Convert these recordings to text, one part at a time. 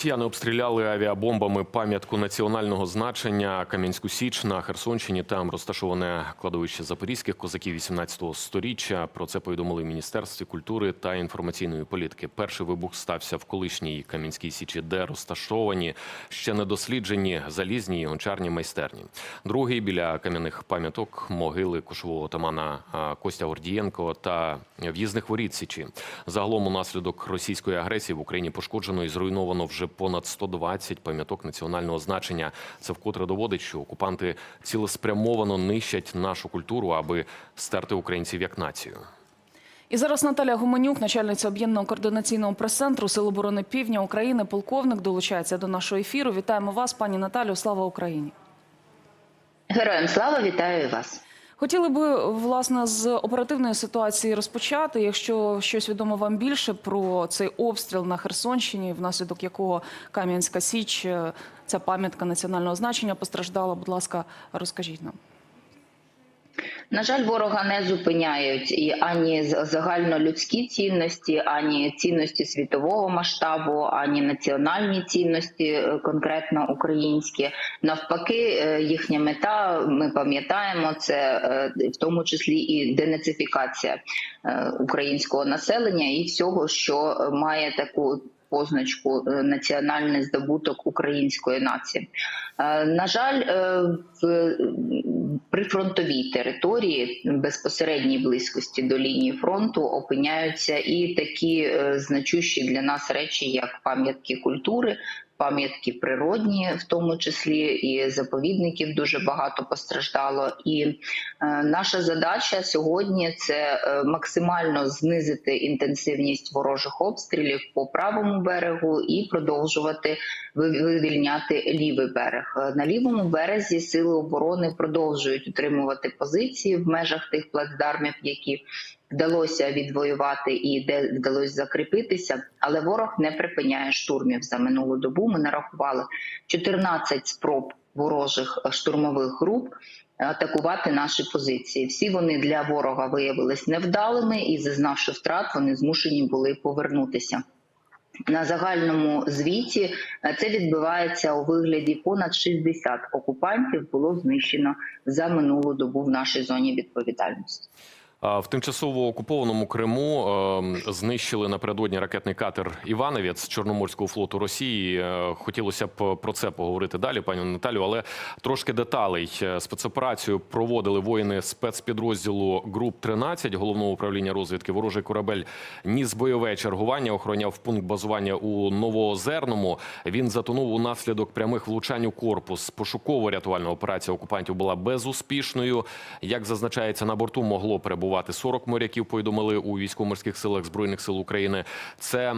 Росіяни обстріляли авіабомбами пам'ятку національного значення Кам'янську Січ на Херсонщині. Там розташоване кладовище запорізьких козаків 18-го сторіччя. Про це повідомили в Міністерстві культури та інформаційної політики. Перший вибух стався в колишній Кам'янській Січі, де розташовані ще недосліджені залізні і гончарні майстерні. Другий біля кам'яних пам'яток могили кошового отамана Костя Гордієнко та в'їзних воріт Січі. Загалом унаслідок російської агресії в Україні пошкоджено і зруйновано вже понад 120 пам'яток національного значення. Це вкотре доводить, що окупанти цілеспрямовано нищать нашу культуру, аби стерти українців як націю. І зараз Наталя Гуменюк, начальниця об'єднаного координаційного прес-центру Сил оборони Півдня України, полковник, долучається до нашого ефіру. Вітаємо вас, пані Наталю. Слава Україні! Героям слава вітаю вас. Хотіли би власне з оперативної ситуації розпочати. Якщо щось відомо вам більше про цей обстріл на Херсонщині, внаслідок якого Кам'янська Січ, е, ця пам'ятка національного значення постраждала. Будь ласка, розкажіть нам. На жаль, ворога не зупиняють і ані загальнолюдські цінності, ані цінності світового масштабу, ані національні цінності, е, конкретно українські. Навпаки, е, їхня мета, ми пам'ятаємо, це е, в тому числі і денацифікація українського населення і всього, що має таку. Позначку е, національний здобуток української нації. Е, На жаль, е, в прифронтовій території безпосередній близькості до лінії фронту опиняються і такі значущі для нас речі, як пам'ятки культури. Пам'ятки природні, в тому числі і заповідників дуже багато постраждало. І е, наша задача сьогодні це е, максимально знизити інтенсивність ворожих обстрілів по правому берегу і продовжувати вивільняти лівий берег. Е, На лівому березі сили оборони продовжують утримувати позиції в межах тих плацдармів, які вдалося відвоювати і де вдалося закріпитися, але ворог не припиняє штурмів за минулу добу. Ми нарахували 14 спроб ворожих е, штурмових груп. Атакувати наші позиції. Всі вони для ворога виявились невдалими, і зазнавши втрат, вони змушені були повернутися. На загальному звіті е, це відбувається у вигляді понад 60 окупантів було знищено за минулу добу в нашій зоні відповідальності. В тимчасово окупованому Криму е, знищили напередодні ракетний катер Івановець Чорноморського флоту Росії. Е, Хотілося б про це поговорити далі, пані Наталю, але трошки деталей. Е, Спецоперацію проводили воїни спецпідрозділу груп 13 головного управління розвідки. Ворожий корабель ніс бойове чергування, охороняв пункт базування у Новоозерному. Він затонув унаслідок прямих влучань у корпус. Пошуково-рятувальна операція окупантів була безуспішною. Як зазначається, на борту могло перебувати 40 моряків. Повідомили у військово-морських силах збройних сил України. Це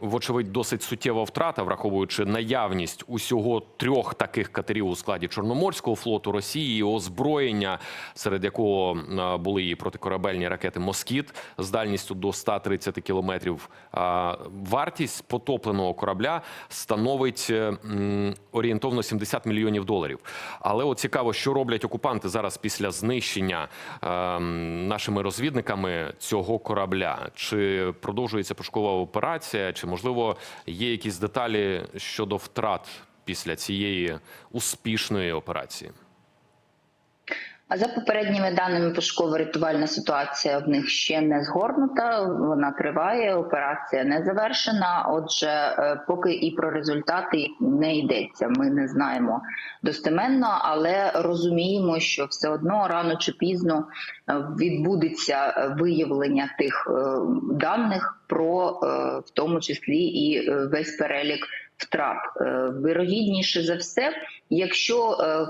вочевидь досить суттєва втрата, враховуючи наявність усього трьох таких катерів у складі Чорноморського флоту Росії, і озброєння, серед якого були і протикорабельні ракети Москіт з дальністю до 130 кілометрів. Вартість потопленого корабля становить е, орієнтовно 70 мільйонів доларів. Але от цікаво, що роблять окупанти зараз після знищення е, нашими розвідниками цього корабля. Чи продовжується пошукова операція, чи можливо є якісь деталі щодо втрат після цієї успішної операції? А за попередніми даними, пошуково-рятувальна ситуація в них ще не згорнута. Вона триває, операція не завершена. Отже, е, поки і про результати не йдеться. Ми не знаємо достеменно, але розуміємо, що все одно рано чи пізно е, відбудеться виявлення тих е, даних про е, в тому числі і е, весь перелік втрат. Е, Вирогідніше за все, якщо е,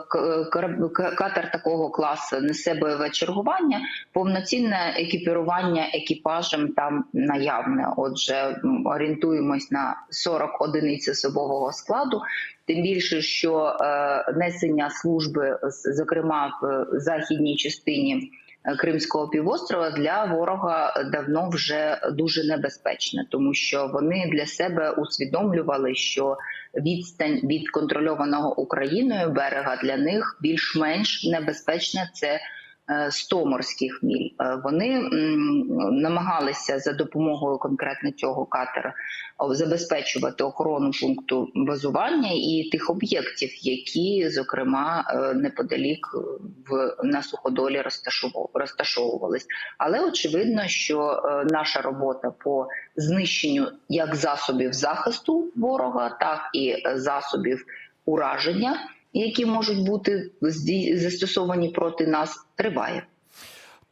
катер такого класу несе бойове чергування, повноцінне екіпірування екіпажем там наявне. Отже, орієнтуємось на 40 одиниць особового складу. Тим більше, що е, несення служби, зокрема в західній частині Кримського півострова, для ворога давно вже дуже небезпечне, тому що вони для себе усвідомлювали, що відстань від контрольованого Україною берега для них більш-менш небезпечна. Це 100 морських міль. Е, Вони намагалися за допомогою конкретно цього катера забезпечувати охорону пункту базування і тих об'єктів, які, зокрема, е, неподалік е, в на суходолі розташову- розташовувались. Але очевидно, що е, наша робота по знищенню як засобів захисту ворога, так і е, засобів ураження, які можуть бути застосовані проти нас, триває.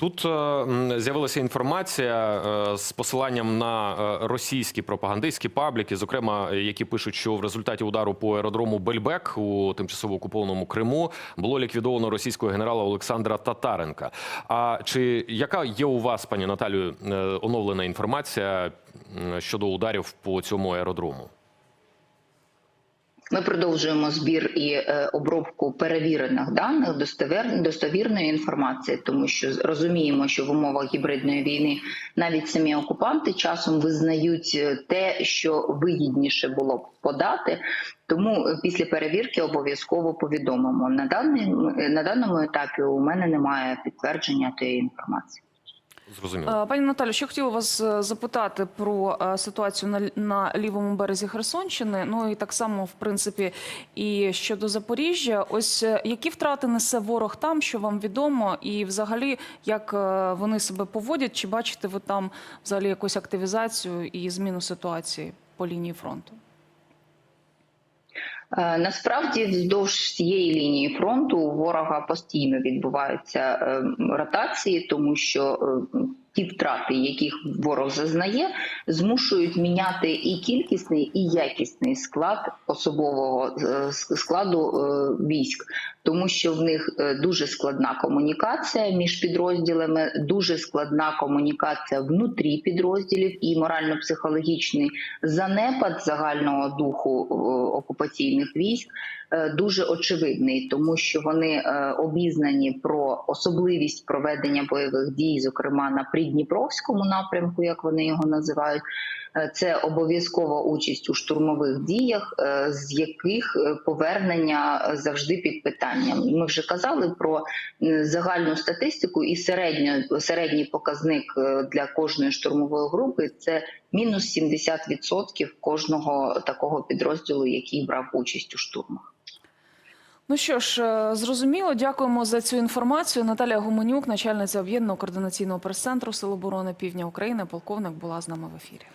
Тут е, з'явилася інформація е, з посиланням на е, російські пропагандистські пабліки, зокрема, які пишуть, що в результаті удару по аеродрому Бельбек у тимчасово окупованому Криму було ліквідовано російського генерала Олександра Татаренка. А чи яка є у вас, пані Наталію, оновлена інформація щодо ударів по цьому аеродрому? Ми продовжуємо збір і е, обробку перевірених даних достовір, достовірної інформації, тому що розуміємо, що в умовах гібридної війни навіть самі окупанти часом визнають е, те, що вигідніше було б подати. Тому е, після перевірки обов'язково повідомимо. На даний на даному етапі у мене немає підтвердження тієї інформації. Зрозуміло. Е, Пані Наталю, ще хотіла вас е, запитати про е, ситуацію на, на лівому березі Херсонщини. Ну і так само, в принципі, і щодо Запоріжжя. Ось які втрати несе ворог там, що вам відомо, і взагалі як вони себе поводять? Чи бачите ви там взагалі якусь активізацію і зміну ситуації по лінії фронту? Е, Насправді, вздовж цієї лінії фронту у ворога постійно відбуваються е, ротації, тому що е, ті втрати, яких ворог зазнає, змушують міняти і кількісний, і якісний склад особового е, складу е, військ, тому що в них е, дуже складна комунікація між підрозділами, дуже складна комунікація внутрі підрозділів і морально-психологічний занепад загального духу окупаційних військ дуже очевидний, тому що вони обізнані про особливість проведення бойових дій, зокрема на Придніпровському напрямку, як вони його називають. Е, Це обов'язкова участь у штурмових діях, е, з яких е, повернення завжди під питанням. Ми вже казали про загальну статистику і середньо, середній показник для кожної штурмової групи це мінус 70% кожного такого підрозділу, який брав участь у штурмах. Ну що ж, е, зрозуміло, дякуємо за цю інформацію. Наталія Гуменюк, начальниця об'єднаного координаційного прес-центру Сил оборони Півдня України, полковник, була з нами в ефірі.